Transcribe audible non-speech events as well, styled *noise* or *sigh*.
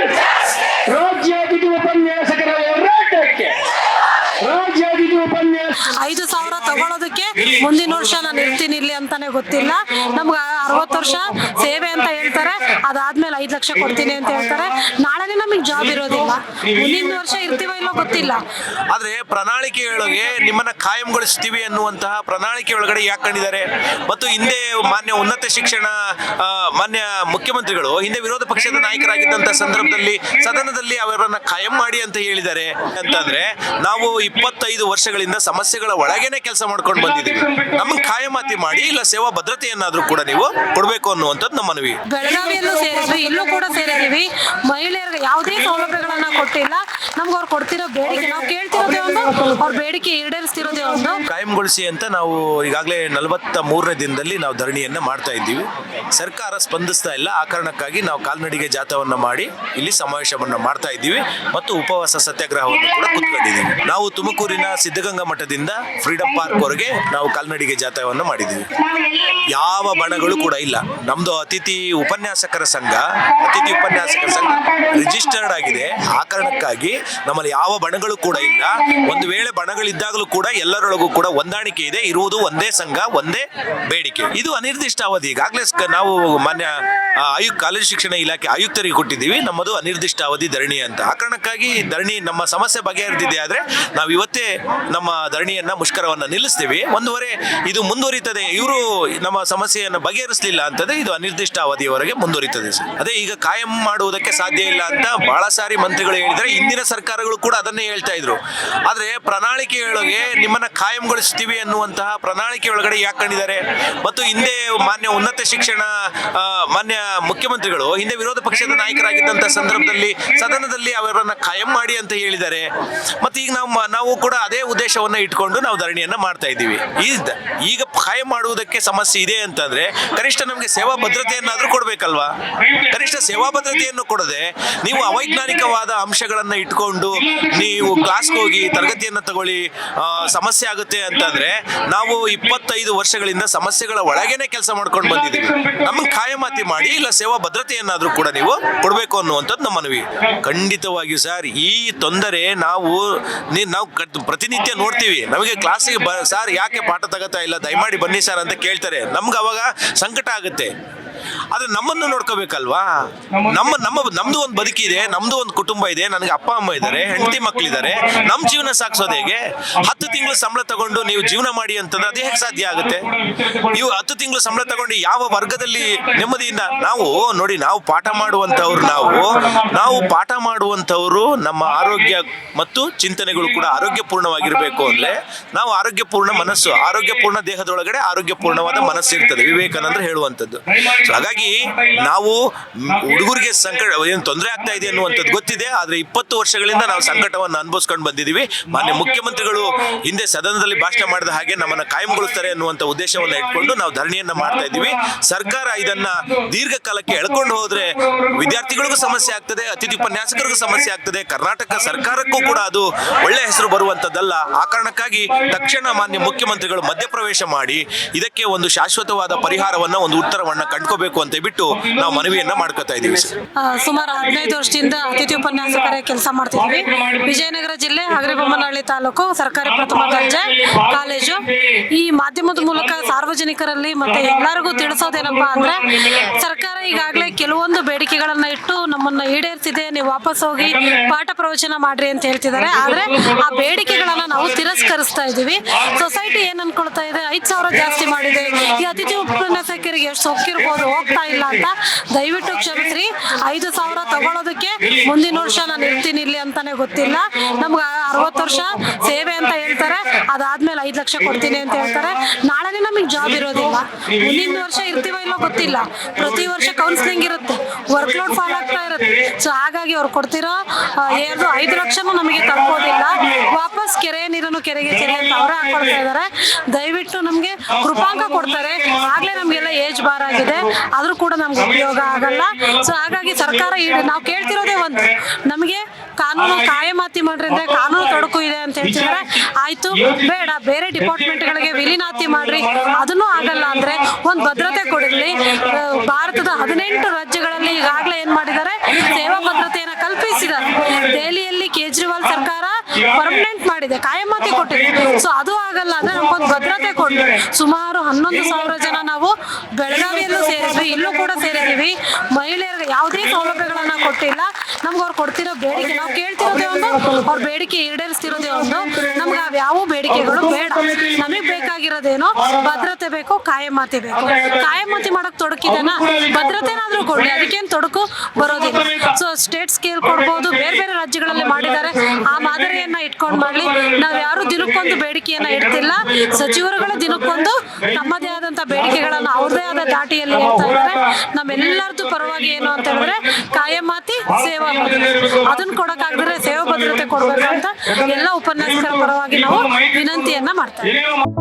Yes! *laughs* ಐದು ಸಾವಿರ ತಗೊಳೋದಕ್ಕೆ ಮುಂದಿನ ವರ್ಷ ನಾನು ಇರ್ತೀನಿ ಇಲ್ಲಿ ಅಂತಾನೆ ಗೊತ್ತಿಲ್ಲ. ನಮ್ಗೆ ಅರವತ್ತು ವರ್ಷ ಸೇವೆ ಅಂತ ಹೇಳ್ತಾರೆ. ಅದಾದ್ಮೇಲೆ ಐದು ಲಕ್ಷ ಕೊಡ್ತೀನಿ ಅಂತ ಹೇಳ್ತಾರೆ. ನಾಳೆನೇ ನಮಗೆ ಜಾಬ್ ಇರೋದಿಲ್ಲ. ಮುಂದಿನ ವರ್ಷ ಇರ್ತೀವೋ ಇಲ್ಲೋ ಗೊತ್ತಿಲ್ಲ. ಆದ್ರೆ ಪ್ರಣಾಳಿಕೆಯೊಳಗೆ ನಿಮ್ಮನ್ನ ಕಾಯಂಗೊಳಿಸ್ತೀವಿ ಅನ್ನುವಂತಹ ಪ್ರಣಾಳಿಕೆ ಒಳಗಡೆ ಯಾಕೊಂಡಿದ್ದಾರೆ ಮತ್ತು ಹಿಂದೆ ಮಾನ್ಯ ಉನ್ನತ ಶಿಕ್ಷಣ ಮಾನ್ಯ ಮುಖ್ಯಮಂತ್ರಿಗಳು ಹಿಂದೆ ವಿರೋಧ ಪಕ್ಷದ ನಾಯಕರಾಗಿದ್ದಂತ ಸಂದರ್ಭದಲ್ಲಿ ಸದನದಲ್ಲಿ ಅವರನ್ನ ಕಾಯಂ ಮಾಡಿ ಅಂತ ಹೇಳಿದ್ದಾರೆ. ಅಂತಂದ್ರೆ ನಾವು ಇಪ್ಪತ್ತೈದು ವರ್ಷಗಳಿಂದ ಸಮಸ್ಯೆಗಳ ಒಳಗೇನೆ ಕೆಲಸ ಮಾಡ್ಕೊಂಡು ಬಂದಿದ್ದೀವಿ. ನಮ್ಮ ಕಾಯಮಾತಿ ಮಾಡಿ ಇಲ್ಲ ಸೇವಾ ಭದ್ರತೆಯನ್ನಾದ್ರೂ ಕೂಡ ನೀವು ಕೊಡಬೇಕು ಅನ್ನುವಂಥದ್ದು ನಮ್ಮ ಮನವಿ. ಬೆಳಗಾವಿಯಲ್ಲೂ ಸೇರಿದ್ವಿ ಇಲ್ಲೂ ಕೂಡ ಸೇರಿದೀವಿ ಮಹಿಳೆಯರಿಗೆ ಯಾವುದೇ ಸೌಲಭ್ಯಗಳನ್ನ ಕೊಟ್ಟಿಲ್ಲ. ನಮ್ಗೆ ಅವ್ರು ಕೊಡ್ತಿರೋ ಬೇಡಿಕೆ ನಾವು ಕೇಳ್ತಿರೋದೇ ಒಂದು ಅವ್ರ ಬೇಡಿಕೆ ಈಡೇರಿಸ್ತಿರೋದೇ ಒಂದು. ಕಾಯಂಗೊಳಿಸಿ ಅಂತ ನಾವು ಈಗಾಗಲೇ ನಲವತ್ತ ಮೂರನೇ ದಿನದಲ್ಲಿ ನಾವು ಧರಣಿಯನ್ನ ಮಾಡ್ತಾ ಇದ್ದೀವಿ. ಸರ್ಕಾರ ಸ್ಪಂದಿಸ್ತಾ ಇಲ್ಲ. ಆ ಕಾರಣಕ್ಕಾಗಿ ನಾವು ಕಾಲ್ನಡಿಗೆ ಜಾಥಾವನ್ನ ಮಾಡಿ ಇಲ್ಲಿ ಸಮಾವೇಶವನ್ನ ಮಾಡ್ತಾ ಇದ್ದೀವಿ. ಮತ್ತು ಉಪವಾಸ ಸತ್ಯಾಗ್ರಹವನ್ನು ಕೂಡ ಕುತ್ಕೊಂಡಿದ್ದೀವಿ. ನಾವು ತುಮಕೂರಿನ ಸಿದ್ಧಗಂಗಾ ಮಠದಿಂದ ಫ್ರೀಡಂ ಪಾರ್ಕ್ ವರೆಗೆ ನಾವು ಕಾಲ್ನಡಿಗೆ ಜಾಥಾವನ್ನು ಮಾಡಿದ್ದೀವಿ. ಯಾವ ಬಣಗಳು ಕೂಡ ಇಲ್ಲ. ನಮ್ದು ಅತಿಥಿ ಉಪನ್ಯಾಸಕರ ಸಂಘ, ಅತಿಥಿ ಉಪನ್ಯಾಸಕರ ಸಂಘ ರಿಜಿಸ್ಟರ್ಡ್ ಆಗಿದೆ. ಆ ಕಾರಣಕ್ಕಾಗಿ ನಮ್ಮಲ್ಲಿ ಯಾವ ಬಣಗಳು ಕೂಡ ಇಲ್ಲ. ಒಂದು ವೇಳೆ ಬಣಗಳಿದ್ದಾಗಲೂ ಕೂಡ ಎಲ್ಲರೊಳಗೂ ಕೂಡ ಹೊಂದಾಣಿಕೆ ಇದೆ. ಇರುವುದು ಒಂದೇ ಸಂಘ, ಒಂದೇ ಬೇಡಿಕೆ. ಇದು ಅನಿರ್ದಿಷ್ಟ ಅವಧಿ ಈಗಾಗಲೇ ನಾವು ಮಾನ್ಯ ಆಯುಕ್ ಕಾಲೇಜು ಶಿಕ್ಷಣ ಇಲಾಖೆ ಆಯುಕ್ತರಿಗೆ ಕೊಟ್ಟಿದ್ದೀವಿ. ನಮ್ಮದು ಅನಿರ್ದಿಷ್ಟ ಅವಧಿ ಧರಣಿ ಅಂತ. ಆ ಕಾರಣಕ್ಕಾಗಿ ಧರಣಿ ನಮ್ಮ ಸಮಸ್ಯೆ ಬಗೆಹರಿದಿದೆ ಆದ್ರೆ ನಾವು ಇವತ್ತೇ ನಮ್ಮ ಧರಣಿಯನ್ನ ಮುಷ್ಕರವನ್ನ ನಿಲ್ಲಿಸ್ತೀವಿ. ಒಂದುವರೆ ಇದು ಮುಂದುವರಿತದೆ. ಇವರು ನಮ್ಮ ಸಮಸ್ಯೆಯನ್ನು ಬಗೆಹರಿಸಲಿಲ್ಲ ಅಂತಂದ್ರೆ ಇದು ಅನಿರ್ದಿಷ್ಟ ಅವಧಿಯವರೆಗೆ ಮುಂದುವರಿತದೆ. ಅದೇ ಈಗ ಕಾಯಂ ಮಾಡುವುದಕ್ಕೆ ಸಾಧ್ಯ ಇಲ್ಲ ಅಂತ ಬಹಳ ಸಾರಿ ಮಂತ್ರಿಗಳು ಹೇಳಿದರೆ ಹಿಂದಿನ ಸರ್ಕಾರಗಳು ಕೂಡ ಅದನ್ನೇ ಹೇಳ್ತಾ ಇದ್ರು. ಆದ್ರೆ ಪ್ರಣಾಳಿಕೆಯೊಳಗೆ ನಿಮ್ಮನ್ನ ಕಾಯಂಗೊಳಿಸ್ತೀವಿ ಅನ್ನುವಂತಹ ಪ್ರಣಾಳಿಕೆ ಒಳಗಡೆ ಯಾಕೊಂಡಿದ್ದಾರೆ ಮತ್ತು ಹಿಂದೆ ಮಾನ್ಯ ಉನ್ನತ ಶಿಕ್ಷಣ ಮಾನ್ಯ ಮುಖ್ಯಮಂತ್ರಿಗಳು, ಹಿಂದೆ ವಿರೋಧ ಪಕ್ಷದ ನಾಯಕರಾಗಿದ್ದಂತ ಸಂದರ್ಭದಲ್ಲಿ, ಸದನದಲ್ಲಿ ಅವರನ್ನ ಕಾಯಂ ಮಾಡಿ ಅಂತ ಹೇಳಿದ್ದಾರೆ. ಮತ್ತೆ ಈಗ ನಾವು ನಾವು ಕೂಡ ಅದೇ ಉದ್ದೇಶವನ್ನ ಇಟ್ಕೊಂಡು ನಾವು ಧರಣಿಯನ್ನ ಮಾಡ್ತಾ ಇದ್ದೀವಿ. ಈಗ ಖಾಯಂ ಮಾಡುವುದಕ್ಕೆ ಸಮಸ್ಯೆ ಇದೆ ಅಂತಂದ್ರೆ, ಕನಿಷ್ಠ ನಮಗೆ ಸೇವಾ ಭದ್ರತೆಯನ್ನಾದ್ರೂ ಕೊಡಬೇಕಲ್ವಾ? ಕನಿಷ್ಠ ಸೇವಾ ಭದ್ರತೆಯನ್ನು ಕೊಡದೆ, ನೀವು ಅವೈಜ್ಞಾನಿಕವಾದ ಅಂಶಗಳನ್ನ ಇಟ್ಕೊಂಡು, ನೀವು ಕ್ಲಾಸ್ಗೆ ಹೋಗಿ ತರಗತಿಯನ್ನ ತಗೊಳ್ಳಿ ಸಮಸ್ಯೆ ಆಗುತ್ತೆ ಅಂತಂದ್ರೆ, ನಾವು ಇಪ್ಪತ್ತೈದು ವರ್ಷಗಳಿಂದ ಸಮಸ್ಯೆಗಳ ಒಳಗೇನೆ ಕೆಲಸ ಮಾಡ್ಕೊಂಡು ಬಂದಿದ್ದೀವಿ. ನಮಗೆ ಕಾಯಮಾತಿ ಮಾಡಿ ಇಲ್ಲ, ಸೇವಾ ಭದ್ರತೆಯನ್ನಾದರೂ ಕೂಡ ನೀವು ಕೊಡಬೇಕು ಅನ್ನುವಂಥದ್ದು ನಮ್ಮ ಮನವಿ. ಖಂಡಿತವಾಗಿಯೂ ಸರ್, ಈ ತೊಂದರೆ ನಾವು ನಾವು ಪ್ರತಿನಿತ್ಯ ನೋಡ್ತೀವಿ. ನಮಗೆ ಕ್ಲಾಸಿಗೆ ಸರ್, ಯಾಕೆ ಪಾಠ ತಗೋತಾ ಇಲ್ಲ? ದಯಮಾಡಿ ಬನ್ನಿ ಸರ್ ಅಂತ ಕೇಳ್ತಾರೆ. ನಮ್ಗೆ ಅವಾಗ ಸಂಕಟ ಆಗುತ್ತೆ. ಆದ್ರೆ ನಮ್ಮನ್ನು ನೋಡ್ಕೋಬೇಕಲ್ವಾ? ನಮ್ಮ ನಮ್ಮ ನಮ್ದು ಒಂದು ಬದುಕಿದೆ ನಮ್ದು ಒಂದು ಕುಟುಂಬ ಇದೆ ನನಗೆ ಅಪ್ಪ ಅಮ್ಮ ಇದ್ದಾರೆ ಹೆಂಡತಿ ಮಕ್ಕಳಿದ್ದಾರೆ ನಮ್ಮ ಜೀವನ ಸಾಗಿಸೋದು ಹೇಗೆ? ಹತ್ತು ತಿಂಗಳು ಸಂಬಳ ತಗೊಂಡು ನೀವು ಜೀವನ ಮಾಡಿ ಅಂತಂದ್ರೆ ಅದು ಹೇಗೆ ಸಾಧ್ಯ ಆಗುತ್ತೆ? ನೀವು ಹತ್ತು ತಿಂಗಳು ಸಂಬಳ ತಗೊಂಡು ಯಾವ ವರ್ಗದಲ್ಲಿ ನೆಮ್ಮದಿಯಿಂದ ನಾವು ನೋಡಿ ನಾವು ಪಾಠ ಮಾಡುವಂತವ್ರು ನಾವು ನಾವು ಪಾಠ ಮಾಡುವಂತವ್ರು ನಮ್ಮ ಆರೋಗ್ಯ ಮತ್ತು ಚಿಂತನೆಗಳು ಕೂಡ ಆರೋಗ್ಯಪೂರ್ಣವಾಗಿರಬೇಕು ಅಂದ್ರೆ ನಾವು ಆರೋಗ್ಯಪೂರ್ಣ ಮನಸ್ಸು ಆರೋಗ್ಯಪೂರ್ಣ ದೇಹದೊಳಗಡೆ ಆರೋಗ್ಯಪೂರ್ಣವಾದ ಮನಸ್ಸು ಇರ್ತದೆ ವಿವೇಕಾನಂದ್ರ ಹೇಳುವಂಥದ್ದು. ಸೊ ಹಾಗಾಗಿ ನಾವು ಹುಡುಗರಿಗೆ ಸಂಕಟ, ಏನು ತೊಂದರೆ ಆಗ್ತಾ ಇದೆ ಅನ್ನುವಂಥದ್ದು ಗೊತ್ತಿದೆ, ಆದ್ರೆ ಇಪ್ಪತ್ತು ವರ್ಷಗಳಿಂದ ನಾವು ಸಂಕಟವನ್ನು ಅನುಭವಿಸ್ಕೊಂಡು ಬಂದಿದ್ದೀವಿ. ಮಾನ್ಯ ಮುಖ್ಯಮಂತ್ರಿಗಳು ಹಿಂದೆ ಸದನದಲ್ಲಿ ಭಾಷಣ ಮಾಡಿದ ಹಾಗೆ ನಮ್ಮನ್ನ ಕಾಯಂಗೊಳಿಸ್ತಾರೆ ಅನ್ನುವಂಥ ಉದ್ದೇಶವನ್ನ ಇಟ್ಕೊಂಡು ನಾವು ಧರಣಿಯನ್ನ ಮಾಡ್ತಾ ಇದ್ದೀವಿ. ಸರ್ಕಾರ ಇದನ್ನ ದೀರ್ಘಕಾಲಕ್ಕೆ ಎಳ್ಕೊಂಡು ಹೋದ್ರೆ ವಿದ್ಯಾರ್ಥಿಗಳಿಗೂ ಸಮಸ್ಯೆ ಆಗ್ತದೆ, ಅತಿಥಿ ಉಪನ್ಯಾಸಕರಿಗೂ ಸಮಸ್ಯೆ ಆಗ್ತದೆ, ಕರ್ನಾಟಕ ಸರ್ಕಾರಕ್ಕೂ ಕೂಡ ಅದು ಒಳ್ಳೆ ಹೆಸರು ಬರುವಂತದ್ದಲ್ಲ ಆ ಕಾರಣಕ್ಕಾಗಿ ತಕ್ಷಣ ಮಾನ್ಯ ಮುಖ್ಯಮಂತ್ರಿಗಳು ಮಧ್ಯಪ್ರವೇಶ ಮಾಡಿ, ಇದಕ್ಕೆ ಒಂದು ಶಾಶ್ವತವಾದ ಪರಿಹಾರವನ್ನ, ಒಂದು ಉತ್ತರವನ್ನ ಕಂಡುಕೋಬೇಕು ಅಂತ ಬಿಟ್ಟು ನಾವು ಮನವಿಯನ್ನ ಮಾಡ್ಕೋತಾ ಇದ್ದೀವಿ ಸರ್. ಸುಮಾರು ಹದಿನೈದು ವರ್ಷದಿಂದ ಅತಿಥಿ ಉಪನ್ಯಾಸಕರ ಕೆಲಸ ಮಾಡ್ತಿದ್ವಿ. ವಿಜಯನಗರ ಜಿಲ್ಲೆ ಹಗರಿಬೊಮ್ಮನಹಳ್ಳಿ ತಾಲೂಕು ಸರ್ಕಾರಿ ಪ್ರಥಮ ದರ್ಜೆ ಕಾಲೇಜು. ಈ ಮಾಧ್ಯಮದ ಮೂಲಕ ಸಾರ್ವಜನಿಕರಲ್ಲಿ ಮತ್ತೆ ಎಲ್ಲರಿಗೂ ತಿಳಿಸೋದೇನಪ್ಪ ಅಂದ್ರೆ, ಸರ್ಕಾರ ಈಗಾಗಲೇ ಕೆಲವೊಂದು ಬೇಡಿಕೆಗಳನ್ನ ಇಟ್ಟು ನಮ್ಮನ್ನ ಈಡೇರಿಸಿದೆ, ನೀವು ವಾಪಸ್ ಹೋಗಿ ಪಾಠ ಪ್ರವಚನ ಮಾಡ್ರಿ ಅಂತ ಹೇಳ್ತಿದ್ದಾರೆ. ಆದ್ರೆ ಆ ಬೇಡಿಕೆಗಳನ್ನ ನಾವು ತಿರಸ್ಕರಿಸ್ತಾ ಇದೀವಿ ಸೊಸೈಟಿ ಏನ್ ಅನ್ಕೊಳ್ತಾ ಇದೆ? ಐದ್ ಸಾವಿರ ಜಾಸ್ತಿ ಮಾಡಿದೆ. ಈ ಅತಿಥಿ ಉಪನ್ಯಾಸಕರಿಗೆ ಎಷ್ಟು ಸೊಕ್ಕಿರ್ಬೋದು, ಹೋಗ್ತಾ ಇಲ್ಲ ಅಂತ ದಯವಿಟ್ಟು ಕ್ಷಮಿಸ್ರಿ. ಐದು ಸಾವಿರ ತಗೊಳೋದಕ್ಕೆ ಮುಂದಿನ ವರ್ಷ ನಾನು ಇರ್ತೀನಿ ಇಲ್ಲಿ ಅಂತಾನೆ ಗೊತ್ತಿಲ್ಲ. ನಮ್ಗೆ ಅರವತ್ತು ವರ್ಷ ಸೇವೆ ಅಂತ ಹೇಳ್ತಾರೆ. ಅದಾದ್ಮೇಲೆ ಐದು ಲಕ್ಷ ಕೊಡ್ತೀನಿ ಅಂತ ಹೇಳ್ತಾರೆ. ನಾಳೆನೇ ನಮಗೆ ಜಾಬ್ ಇರೋದಿಲ್ಲ. ಮುಂದಿನ ವರ್ಷ ಇರ್ತೀವೋ ಇಲ್ಲೋ ಗೊತ್ತಿಲ್ಲ. ಪ್ರತಿ ವರ್ಷ ಕೌನ್ಸಿಲಿಂಗ್ ಇರುತ್ತೆ. ವರ್ಕ್ ಲೋಡ್ ಫಾಲ್ ಆಗ್ತಾ ಸೊ ಹಾಗಾಗಿ ಅವ್ರು ಕೊಡ್ತಿರೋ ಎರಡು ಐದು ಲಕ್ಷನೂ ನಮಗೆ ತಲುಪೋದಿಲ್ಲ ವಾಪಸ್ ಕೆರೆ ನೀರನ್ನು ಕೆರೆಗೆ ಚೆಲ್ಲಿ ಅಂತ ಅವರೇ ಹಾಕೊಳ್ತಾ ಇದ್ದಾರೆ. ದಯವಿಟ್ಟು ನಮಗೆ ಕೃಪಾಂಕ ಕೊಡ್ತಾರೆ. ಆಗ್ಲೇ ನಮಗೆಲ್ಲ ಏಜ್ ಬಾರ್ ಆಗಿದೆ. ಆದ್ರೂ ಕೂಡ ನಮ್ಗೆ ಉಪಯೋಗ ಆಗಲ್ಲ. ಸೊ ಹಾಗಾಗಿ ಸರ್ಕಾರ ನಾವು ಕೇಳ್ತಿರೋದೇ ಒಂದು. ನಮಗೆ ಕಾನೂನು ಕಾಯಮಾತಿ ಮಾಡ್ರಿ ಅಂದ್ರೆ ಕಾನೂನು ತೊಡಕು ಇದೆ ಅಂತ ಹೇಳ್ತಿದ್ರೆ ಆಯ್ತು ಬೇಡ ಬೇರೆ ಡಿಪಾರ್ಟ್ಮೆಂಟ್ಗಳಿಗೆ ವಿಲೀನಾತಿ ಮಾಡ್ರಿ. ಅದನ್ನು ಆಗಲ್ಲ ಅಂದ್ರೆ ಒಂದು ಭದ್ರತೆ ಕೊಡಿರ್ಲಿ ಭಾರತದ ಹದಿನೆಂಟು ರಾಜ್ಯಗಳಲ್ಲಿ ಈಗಾಗಲೇ ಏನ್ ಮಾಡಿದ್ದಾರೆ? ಸೇವಾ ಭದ್ರತೆಯನ್ನ ಕಲ್ಪಿಸಿದ್ದಾರೆ. ದೆಹಲಿಯಲ್ಲಿ ಕೇಜ್ರಿವಾಲ್ ಸರ್ಕಾರ ಪರ್ಮನೆಂಟ್ ಮಾಡಿದೆ ಕಾಯಮಾತಿ ಕೊಟ್ಟಿದೆ. ಸೊ ಅದು ಆಗಲ್ಲ ಅಂದ್ರೆ ನಮ್ಗೊಂದು ಭದ್ರತೆ ಕೊಡ್ಲಿ. ಸುಮಾರು ಹನ್ನೊಂದು ಸಾವಿರ ಜನ ನಾವು ಬೆಳಗಾವಿಯಲ್ಲೂ ಸೇರಿದ್ವಿ ಇಲ್ಲೂ ಕೂಡ ಸೇರಿದೀವಿ ಮಹಿಳೆಯರಿಗೆ ಯಾವುದೇ ಸೌಲಭ್ಯಗಳನ್ನ ಕೊಟ್ಟಿಲ್ಲ. ನಮ್ಗೆ ಅವ್ರು ಕೊಡ್ತಿರೋ ಬೇಡಿಕೆ, ನಾವು ಕೇಳ್ತಿರೋದೇ ಒಂದು ಅವ್ರ ಬೇಡಿಕೆ ಈಡೇರಿಸ್ತಿರೋದೇ ಒಂದು ನಮ್ಗೆ ಯಾವ ಬೇಡಿಕೆಗಳು ಬೇಡ. ನಮಗೆ ಬೇಕಾಗಿರೋದೇನೋ ಭದ್ರತೆ ಬೇಕು ಕಾಯಮಾತಿ ಬೇಕು. ಕಾಯಮಾತಿ ಮಾಡಕ್ ತೊಡಕಿದೆನಾ ಭದ್ರತೆನಾದ್ರೂ ಕೊಡ್ಲಿ, ಅದಕ್ಕೇನು ತೊಡಕು ಬರೋದಿಲ್ಲ. ಸೊ ಸ್ಟೇಟ್ ಸ್ಕೇಲ್ ಕೊಡ್ಬೋದು, ಬೇರೆ ಬೇರೆ ರಾಜ್ಯಗಳಲ್ಲಿ ಮಾಡಿದ್ದಾರೆ. ಆ ಮಾದರಿಯನ್ನ ಇಟ್ಕೊಂಡು ಮಾಡ್ಲಿ. ನಾವ್ ಯಾರು ದಿನಕ್ಕೊಂದು ಬೇಡಿಕೆಯನ್ನ ಇಡ್ತಿಲ್ಲ. ಸಚಿವರುಗಳು ದಿನಕ್ಕೊಂದು ತಮ್ಮದೇ ಆದಂತ ಬೇಡಿಕೆಗಳನ್ನ ಅವ್ರದೇ ಆದ ದಾಟಿಯಲ್ಲಿ ಹೇಳ್ತಾ ಇದ್ದಾರೆ. ನಮ್ಮೆಲ್ಲರದ್ದು ಪರವಾಗಿ ಏನು ಅಂತ ಹೇಳಿದ್ರೆ ಕಾಯಮಾತಿ ಸೇವಾ ಭದ್ರತೆ ಅದನ್ನ ಕೊಡಕ್ಕಾಗಿದ್ರೆ ಸೇವಾ ಭದ್ರತೆ ಕೊಡ್ಬೇಕಂತ ಎಲ್ಲ ಉಪನ್ಯಾಸಕರ ಪರವಾಗಿ ನಾವು ವಿನಂತಿಯನ್ನ ಮಾಡ್ತಾ ಇದ್ದೀವಿ. ಏನೇನೋ